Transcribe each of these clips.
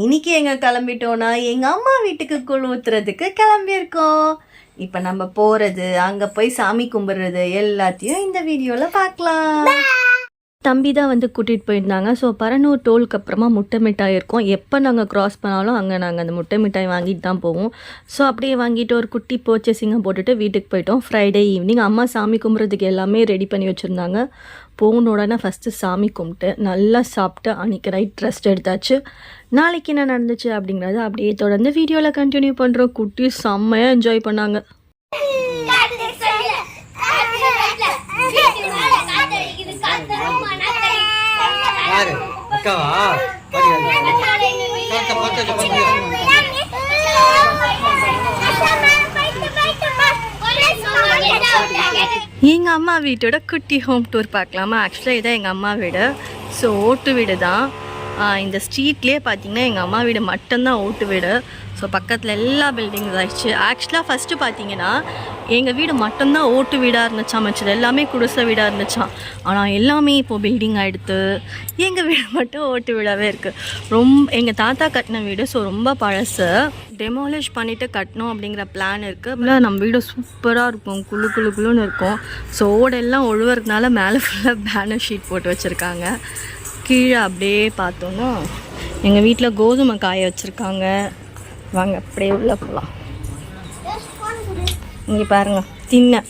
இன்னைக்கு எங்க கிளம்பிட்டோம்னா எங்க அம்மா வீட்டுக்கு குழு ஊத்துறதுக்கு கிளம்பியிருக்கோம். இப்போ நம்ம போறது அங்க போய் சாமி கும்பிடுறது எல்லாத்தையும் இந்த வீடியோல பார்க்கலாம். தம்பி தான் வந்து கூட்டிகிட்டு போயிருந்தாங்க. ஸோ பரனூர் டோலுக்கு அப்புறமா முட்டை மிட்டாய் இருக்கும். எப்போ நாங்கள் க்ராஸ் பண்ணாலும் அங்கே நாங்கள் அந்த முட்டை மிட்டாய் வாங்கிட்டு தான் போவோம். ஸோ அப்படியே வாங்கிட்டு ஒரு குட்டி பர்ச்சேசிங்காக போட்டுட்டு வீட்டுக்கு போயிட்டோம். ஃப்ரைடே ஈவினிங் அம்மா சாமி கும்பிட்றதுக்கு எல்லாமே ரெடி பண்ணி வச்சுருந்தாங்க. போன உடனே ஃபஸ்ட்டு சாமி கும்பிட்டு நல்லா சாப்பிட்டு அன்றைக்கி நைட் ரெஸ்ட் எடுத்தாச்சு. நாளைக்கு என்ன நடந்துச்சு அப்படிங்கிறத அப்படியே தொடர்ந்து வீடியோவில் கண்டினியூ பண்ணுறோம் குட்டி செம்மையாக என்ஜாய் பண்ணாங்க. யாரு அக்காவா? எங்கள் அம்மா வீட்டோட குட்டி ஹோம் டூர் பார்க்கலாமா? ஆக்சுவலாக இதான் எங்கள் அம்மா வீடு. ஸோ ஓட்டு வீடு தான் இந்த ஸ்ட்ரீட்லேயே பார்த்தீங்கன்னா எங்கள் அம்மா வீடு மட்டும்தான் ஓட்டு வீடு. ஸோ பக்கத்தில் எல்லா பில்டிங்ஸ் ஆயிடுச்சு. ஆக்சுவலாக ஃபஸ்ட்டு பார்த்தீங்கன்னா எங்கள் வீடு மட்டும்தான் ஓட்டு வீடாக இருந்துச்சாம் மச்சது எல்லாமே குடிசை வீடாக இருந்துச்சான் ஆனால் எல்லாமே இப்போது பில்டிங் ஆகிடுத்து எங்கள் வீடு மட்டும் ஓட்டு வீடாகவே இருக்குது ரொம்ப எங்கள் தாத்தா கட்டின வீடு ஸோ ரொம்ப பழசு. டெமாலிஷ் பண்ணிவிட்டு கட்டணும் அப்படிங்கிற பிளான் இருக்குது நம்ம வீடு சூப்பராக இருக்கும். குளு குளு குளுன்னு இருக்கும். ஸோ ஓடெல்லாம் ஒழுவுறதுனால மேலே ஃபுல்லாக பேனர் ஷீட் போட்டு வச்சுருக்காங்க. கீழே அப்படியே பார்த்தோன்னா எங்கள் வீட்டில் கோதுமை காய வச்சுருக்காங்க. வாங்க அப்படியே உள்ளே போகலாம் இங்கே பாருங்கள் திண்ணை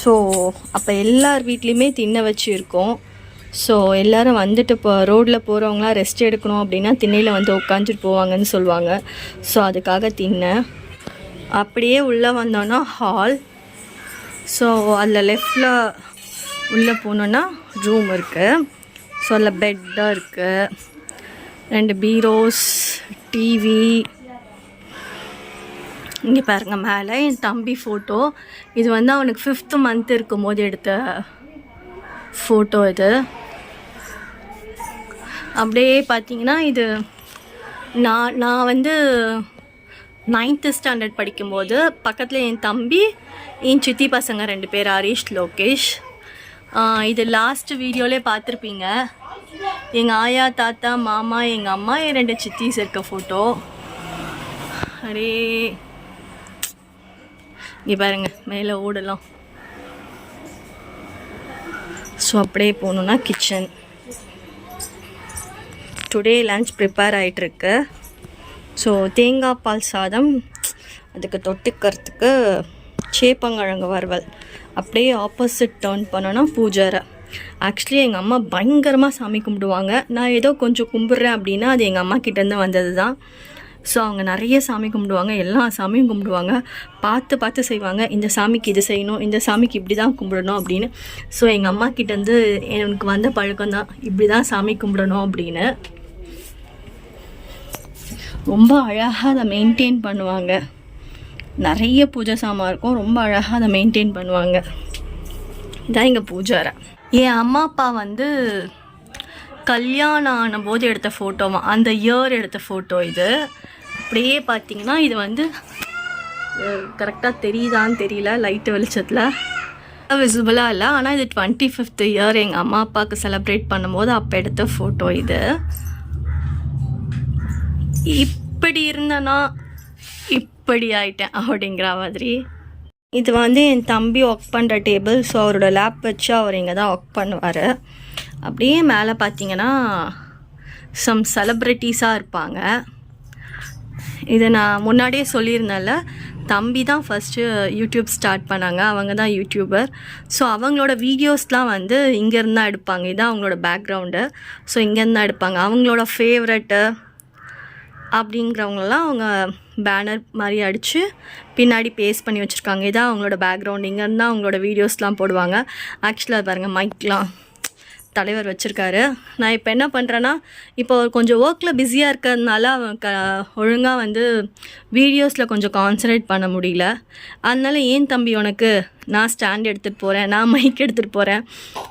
ஸோ அப்போ எல்லார் வீட்லேயுமே திண்ணை வச்சு இருக்கோம் ஸோ எல்லோரும் வந்துட்டு இப்போ ரோட்டில் போகிறவங்களாம் ரெஸ்ட் எடுக்கணும் அப்படின்னா திண்ணையில் வந்து உட்காந்துட்டு போவாங்கன்னு சொல்லுவாங்க. ஸோ அதுக்காக திண்ணை அப்படியே உள்ளே வந்தோன்னா ஹால் ஸோ அதில் லெஃப்டில் உள்ளே போனோன்னா ரூம் இருக்குது ஸோ அதில் பெட்டாக இருக்குது ரெண்டு பீரோஸ் டிவி இங்கே பாருங்கள் மேலே என் தம்பி ஃபோட்டோ இது வந்து அவனுக்கு ஃபிஃப்த்து மந்த் இருக்கும்போது எடுத்த ஃபோட்டோ இது. அப்படியே பார்த்தீங்கன்னா இது நான் நான் வந்து நைன்த்து ஸ்டாண்டர்ட் படிக்கும்போது பக்கத்தில் என் தம்பி என் சித்தி பசங்க ரெண்டு பேர் ஹரீஷ் லோகேஷ். இது லாஸ்ட் வீடியோலே பார்த்துருப்பீங்க. எங்கள் ஆயா தாத்தா மாமா எங்கள் அம்மா என் ரெண்டு சித்திஸ் இருக்க ஃபோட்டோ அடே. இங்கே பாருங்க மேலே ஓடலாம். ஸோ அப்படியே போகணுன்னா கிச்சன் டுடே லன்ச் ப்ரிப்பேர் ஆகிட்டுருக்கு ஸோ தேங்காய் பால் சாதம் அதுக்கு தொட்டுக்கிறதுக்கு சேப்பங்கிழங்கு வறுவல். அப்படியே ஆப்போசிட் டர்ன் பண்ணோன்னா பூஜாரை. ஆக்சுவலி எங்கள் அம்மா பயங்கரமாக சாமி கும்பிடுவாங்க. நான் ஏதோ கொஞ்சம் கும்பிட்றேன் அப்படின்னா அது எங்கள் அம்மா கிட்டேருந்து வந்தது தான் ஸோ அவங்க நிறைய சாமி கும்பிடுவாங்க. எல்லா சாமியும் கும்பிடுவாங்க. பார்த்து பார்த்து செய்வாங்க. இந்த சாமிக்கு இது செய்யணும் இந்த சாமிக்கு இப்படி தான் கும்பிடணும் அப்படின்னு. ஸோ எங்கள் அம்மா கிட்டேருந்து எனக்கு வந்த பழக்கம் தான் இப்படி தான் சாமி கும்பிடணும் அப்படின்னு. ரொம்ப அழகாக அதை மெயின்டைன் பண்ணுவாங்க. நிறைய பூஜை சாமான் இருக்கும். ரொம்ப அழகாக அதை மெயின்டைன் பண்ணுவாங்க. இதான் எங்கள் பூஜாரை என் அம்மா அப்பா வந்து கல்யாணம் ஆன போது எடுத்த ஃபோட்டோவா அந்த இயர் எடுத்த ஃபோட்டோ இது. அப்படியே பார்த்தீங்கன்னா இது வந்து கரெக்டாக தெரியுதான்னு தெரியல லைட்டு வெளிச்சத்தில். விசிபிளாக இல்லை. ஆனால் இது டுவெண்ட்டி ஃபிஃப்த் இயர் எங்கள் அம்மா அப்பாவுக்கு செலப்ரேட் பண்ணும்போது அப்போ எடுத்த ஃபோட்டோ இது. இப்படி இருந்தனா இப்படி ஆயிட்டேன் அப்படிங்கிற மாதிரி. இது வந்து என் தம்பி ஒர்க் பண்ணுற டேபிள் ஸோ அவரோட லேப் வச்சு அவர் இங்கே தான் ஒர்க் பண்ணுவார். அப்படியே மேலே பார்த்தீங்கன்னா சம் செலப்ரிட்டிஸாக இருப்பாங்க. இதை நான் முன்னாடியே சொல்லியிருந்தேன்ல தம்பி தான் ஃபஸ்ட்டு யூடியூப் ஸ்டார்ட் பண்ணாங்க அவங்க தான் யூடியூபர் ஸோ அவங்களோட வீடியோஸ்லாம் வந்து இங்கேருந்து தான் எடுப்பாங்க. இதுதான் அவங்களோட பேக்ரவுண்டு ஸோ இங்கேருந்து தான் எடுப்பாங்க. அவங்களோட ஃபேவரட்டு அப்படிங்கிறவங்களாம் அவங்க பேனர் மாதிரி அடித்து பின்னாடி பேஸ்ட் பண்ணி வச்சுருக்காங்க. இதான் அவங்களோட பேக்ரவுண்ட் இங்கேருந்து தான் அவங்களோட வீடியோஸ்லாம் போடுவாங்க. ஆக்சுவலாக பாருங்கள் மைக்லாம் தலைவர் வச்சுருக்காரு. நான் இப்போ என்ன பண்ணுறேன்னா இப்போ அவர் கொஞ்சம் ஒர்க்கில் பிஸியாக இருக்கிறதுனால அவன் க ஒழுங்காக வந்து வீடியோஸில் கொஞ்சம் கான்சன்ட்ரேட் பண்ண முடியல. அதனால ஏன் தம்பி உனக்கு நான் ஸ்டாண்ட் எடுத்துகிட்டு போகிறேன் நான் மைக் எடுத்துகிட்டு போகிறேன்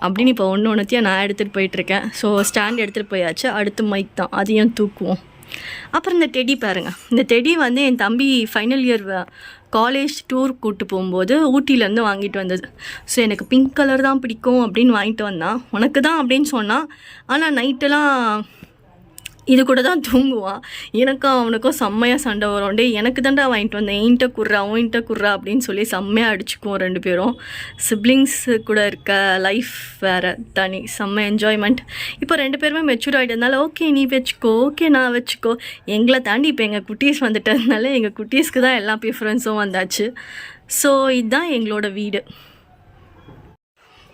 அப்படின்னு இப்போ ஒன்று ஒன்றுத்தையும் நான் எடுத்துகிட்டு போயிட்டுருக்கேன் ஸோ ஸ்டாண்ட் எடுத்துகிட்டு போயாச்சு. அடுத்து மைக் தான். அதையும் தூக்குவோம். அப்புறம் இந்த டெடி பாருங்க. இந்த டெடி வந்து என் தம்பி ஃபைனல் இயர் காலேஜ் டூர் கூப்பிட்டு போகும்போது ஊட்டியிலேருந்து வாங்கிட்டு வந்தது. ஸோ எனக்கு பிங்க் கலர் தான் பிடிக்கும் அப்படின்னு வாங்கிட்டு வந்தான். உனக்கு தான் அப்படின்னு சொன்னான். ஆனால் நைட்டெல்லாம் இது கூட தான் தூங்குவான் எனக்கும் அவனுக்கும் செம்மையாக சண்டை வரும். டே எனக்கு தாண்டா வாங்கிட்டு வந்தேன் என்கிட்ட குர்றா உன்கிட்ட குர்றா அப்படின்னு சொல்லி செம்மையாக அடிச்சுக்குவோம் ரெண்டு பேரும். சிப்ளிங்ஸ் கூட இருக்க லைஃப் வேறு தனி செம்ம என்ஜாய்மெண்ட் இப்போ ரெண்டு பேருமே மெச்சூர் ஆகிட்டதுனால ஓகே நீ வச்சுக்கோ ஓகே நான் வச்சுக்கோ. எங்களை தாண்டி இப்போ எங்கள் குட்டீஸ் வந்துட்டதுனால எங்கள் குட்டீஸ்க்கு தான் எல்லா ப்ரிஃபரன்ஸும் வந்தாச்சு. ஸோ இதுதான் எங்களோட வீடு.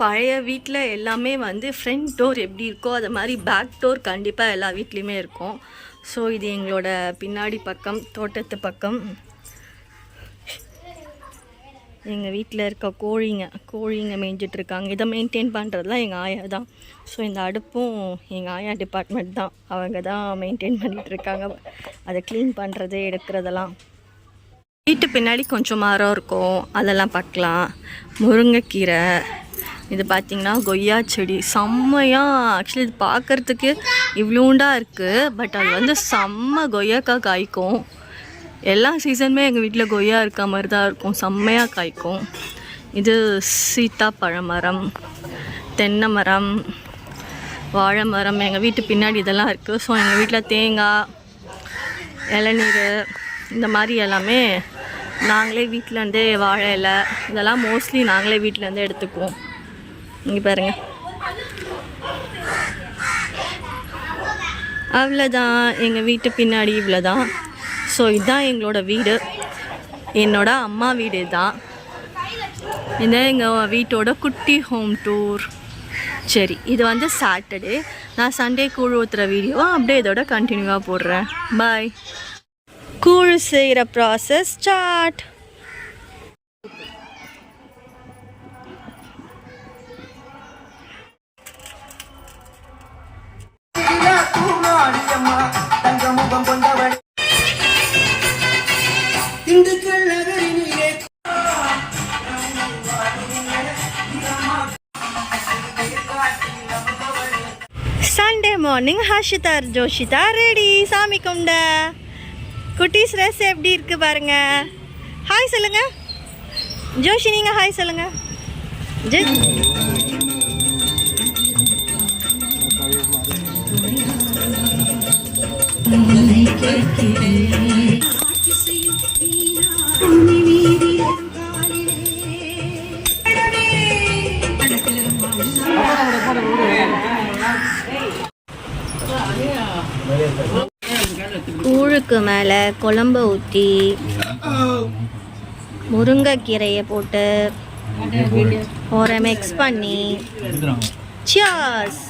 பழைய வீட்டில் எல்லாமே வந்து ஃப்ரண்ட் டோர் எப்படி இருக்கோ அது மாதிரி பேக் டோர் கண்டிப்பாக எல்லா வீட்லேயுமே இருக்கும். ஸோ இது எங்களோட பின்னாடி பக்கம் தோட்டத்து பக்கம். எங்கள் வீட்டில் இருக்க கோழிங்க கோழிங்க மேய்ஞ்சிட்ருக்காங்க இதை மெயின்டைன் பண்ணுறதுலாம் எங்கள் ஆயா தான். ஸோ இந்த அடுப்பும் எங்கள் ஆயா டிபார்ட்மெண்ட் தான். அவங்க தான் மெயின்டைன் பண்ணிகிட்ருக்காங்க அதை க்ளீன் பண்ணுறது எடுக்கிறதெல்லாம். வீட்டு பின்னாடி கொஞ்சம் மரம் இருக்கும். அதெல்லாம் பார்க்கலாம். முருங்கைக்கீரை இது பார்த்திங்கன்னா கொய்யா செடி. செம்மையாக ஆக்சுவலி இது பார்க்குறதுக்கு இவ்வளோண்டாக இருக்குது பட் அது வந்து செம்ம கொய்யாக்காய் காய்க்கும். எல்லா சீசனுமே எங்கள் வீட்டில் கொய்யா இருக்க மாதிரி தான் இருக்கும். செம்மையாக காய்க்கும். இது சீத்தாப்பழ மரம் தென்னை மரம் வாழை மரம் எங்கள் வீட்டு பின்னாடி இதெல்லாம் இருக்குது ஸோ எங்கள் வீட்டில் தேங்காய் இளநீர் இந்த மாதிரி எல்லாமே நாங்களே வீட்டிலேருந்தே வாழை இலை இதெல்லாம் மோஸ்ட்லி நாங்களே வீட்டிலேருந்தே எடுத்துக்குவோம். இங்கே பாருங்க. அவ்வளோதான் எங்கள் வீட்டு பின்னாடி இவ்வளோதான் ஸோ இதுதான் எங்களோட வீடு. என்னோட அம்மா வீடு தான் இதுதான் எங்கள் வீட்டோட குட்டி ஹோம் டூர் சரி இது வந்து சாட்டர்டே நான் சண்டே கூழ் ஊற்றுற வீடியோ அப்படியே இதோட கண்டினியூவாக போடுறேன். பாய் கூழ் செய்கிற ப்ராசஸ் ஸ்டார்ட் சண்டே மார்னிங் ஹர்ஷிதார் ஜோஷிதா ரெடி சாமி கும்பிட. குட்டீஸ் ட்ரெஸ் எப்படி இருக்கு பாருங்க. ஹாய் சொல்லுங்க. ஜோஷி நீங்க ஹாய் சொல்லுங்க. ஜோ மேலே குழம்பு ஊற்றி முருங்கைக்கீரையை போட்டு ஒரு மிக்ஸ் பண்ணி சியாஸ்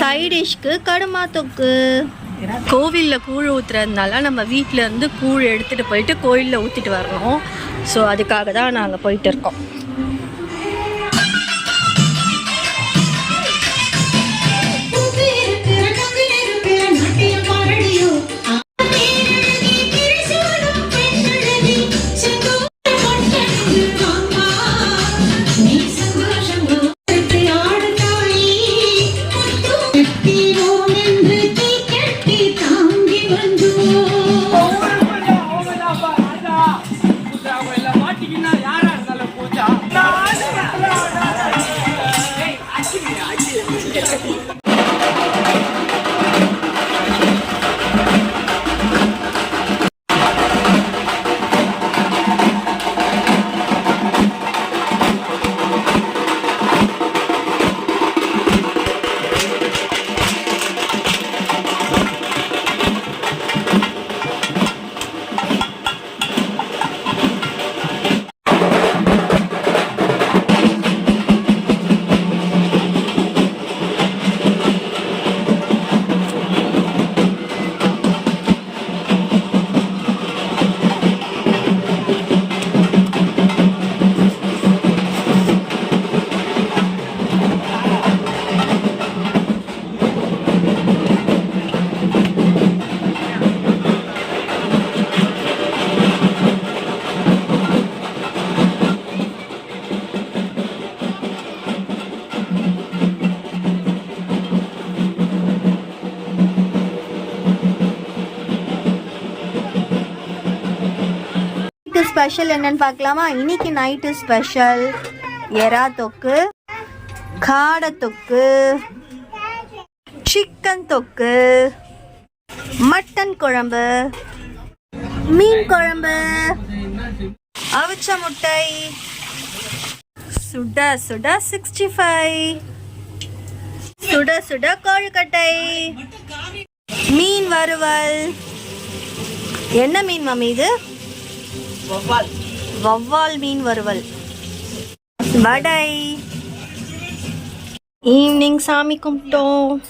சைடிஷ்க்கு கடுமா தொக்கு கோவிலில் கூழ் ஊற்றுறதுனால நம்ம வீட்டில் இருந்து கூழ் எடுத்துகிட்டு போயிட்டு கோயிலில் ஊற்றிட்டு வரணும். ஸோ அதுக்காக தான் நாங்கள் போயிட்டு இருக்கோம். ஸ்பெஷல் என்னன்னு பார்க்கலாமா? இன்னைக்கு நைட்டு ஸ்பெஷல் எறா தொக்கு காடை தொக்கு சிக்கன் தொக்கு மட்டன் குழம்பு மீன் குழம்பு அவிச்ச முட்டை சுட சுட சிக்ஸ்டி ஃபைவ் சுட சுட கோழுக்கட்டை மீன் வறுவல். என்ன மீன் மம்மி இது? வவ்வால் மீன் வறுவல். வடை. ஈவினிங் சாமி கும்பிட்டோம்.